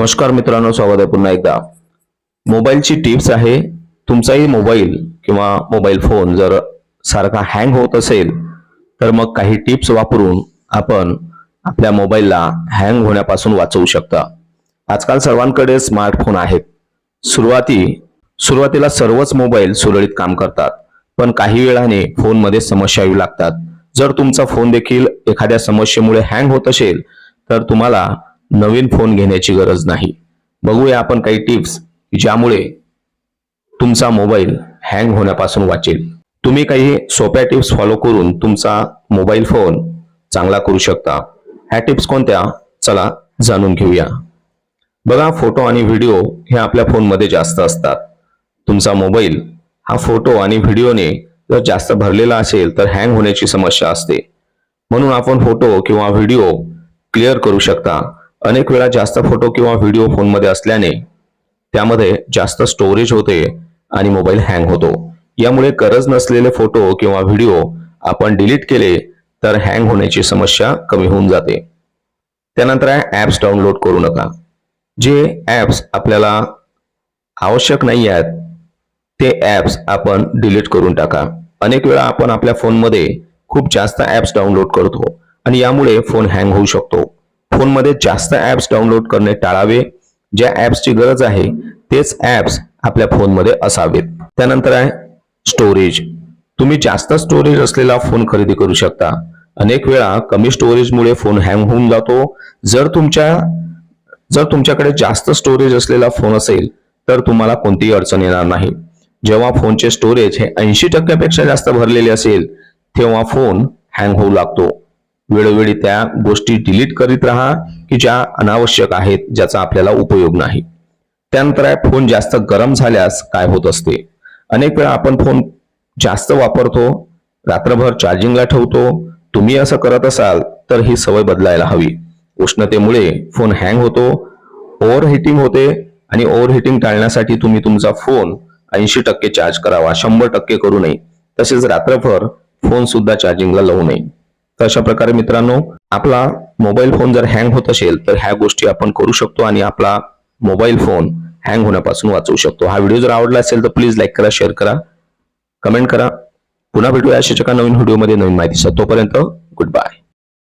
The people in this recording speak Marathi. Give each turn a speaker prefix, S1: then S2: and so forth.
S1: नमस्कार मित्रांनो स्वागत आहे पुन्हा एकदा. मोबाईलची टिप्स आहे तुमचाही मोबाईल किंवा मोबाईल फोन जर सारखा हँग होत असेल तर मग काही टिप्स वापरून आपण आपल्या मोबाईलला हँग होण्यापासून वाचवू शकता. आजकाल सर्वांकडे स्मार्टफोन आहेत. सुरुवाती सुरुवातीला सर्वच मोबाईल सुरळीत काम करतात पण काही वेळाने फोनमध्ये समस्या येऊ लागतात. जर तुमचा फोन देखील एखाद्या समस्येमुळे हँग होत असेल तर तुम्हाला नवीन फोन घेण्याची गरज नाही. बघूया आपण काही टिप्स ज्यामुळे तुमचा मोबाईल हँग होण्यापासून वाचेल. तुम्ही काही सोप्या टिप्स फॉलो करून तुमचा मोबाईल फोन चांगला करू शकता. ह्या टिप्स कोणत्या? चला जाणून घेऊया. बघा फोटो आणि व्हिडिओ हे आपल्या फोनमध्ये जास्त असतात. तुमचा मोबाईल हा फोटो आणि व्हिडिओने जर जास्त भरलेला असेल तर हँग होण्याची समस्या असते. म्हणून आपण फोटो किंवा व्हिडिओ क्लिअर करू शकता. अनेक वेळा जास्त फोटो किंवा व्हिडिओ फोनमध्ये असल्याने त्यामध्ये जास्त स्टोरेज होते आणि मोबाईल हँग होतो. यामुळे गरज नसलेले फोटो किंवा व्हिडिओ आपण डिलीट केले तर हँग होण्याची समस्या कमी होऊन जाते. त्यानंतर आहे ॲप्स डाउनलोड करू नका. जे ॲप्स आपल्याला आवश्यक नाही आहेत ते ॲप्स आपण डिलीट करून टाका. अनेक वेळा आपण आपल्या फोनमध्ये खूप जास्त ॲप्स डाउनलोड करतो आणि यामुळे फोन हँग होऊ शकतो. फोनमध्ये जास्त ॲप्स डाउनलोड करणे टाळावे. ज्या ॲप्सची गरज आहे तेच ॲप्स आपल्या फोनमध्ये असावेत. त्यानंतर आहे स्टोरेज तुम्ही जास्त स्टोरेज असलेला फोन खरेदी करू शकता. अनेक वेळा कमी स्टोरेजमुळे फोन हँग होऊन जातो. जर तुमच्या जर तुमच्याकडे जास्त स्टोरेज असलेला फोन असेल तर तुम्हाला कोणतीही अडचण येणार नाही. जेव्हा फोनचे स्टोरेज हे ऐंशी टक्क्यापेक्षा जास्त भरलेले असेल तेव्हा फोन हँग होऊ लागतो. वेळोवेळी त्या गोष्टी डिलीट करीत राहा की ज्या अनावश्यक आहेत ज्याचा आपल्याला उपयोग नाही. त्यानंतर आहे फोन जास्त गरम झाल्यास काय होत असते? अनेक वेळा आपण फोन जास्त वापरतो रात्रभर चार्जिंगला ठेवतो तुम्ही असं करत असाल तर ही सवय बदलायला हवी. उष्णतेमुळे फोन हँग होतो ओव्हर हिटिंग होते आणि ओव्हर हिटिंग टाळण्यासाठी तुम्ही तुमचा फोन ऐंशी टक्के चार्ज करावा शंभर टक्के करू नये. तसेच रात्रभर फोन सुद्धा चार्जिंगला लावू नये. तर अशा प्रकारे मित्रांनो आपला मोबाईल फोन जर हँग होत असेल तर ह्या गोष्टी आपण करू शकतो आणि आपला मोबाईल फोन हँग होण्यापासून वाचवू शकतो. हा व्हिडिओ जर आवडला असेल तर प्लीज लाईक करा शेअर करा कमेंट करा. पुन्हा भेटूया अशाच एका नवीन व्हिडिओमध्ये नवीन माहितीसह. तोपर्यंत गुड बाय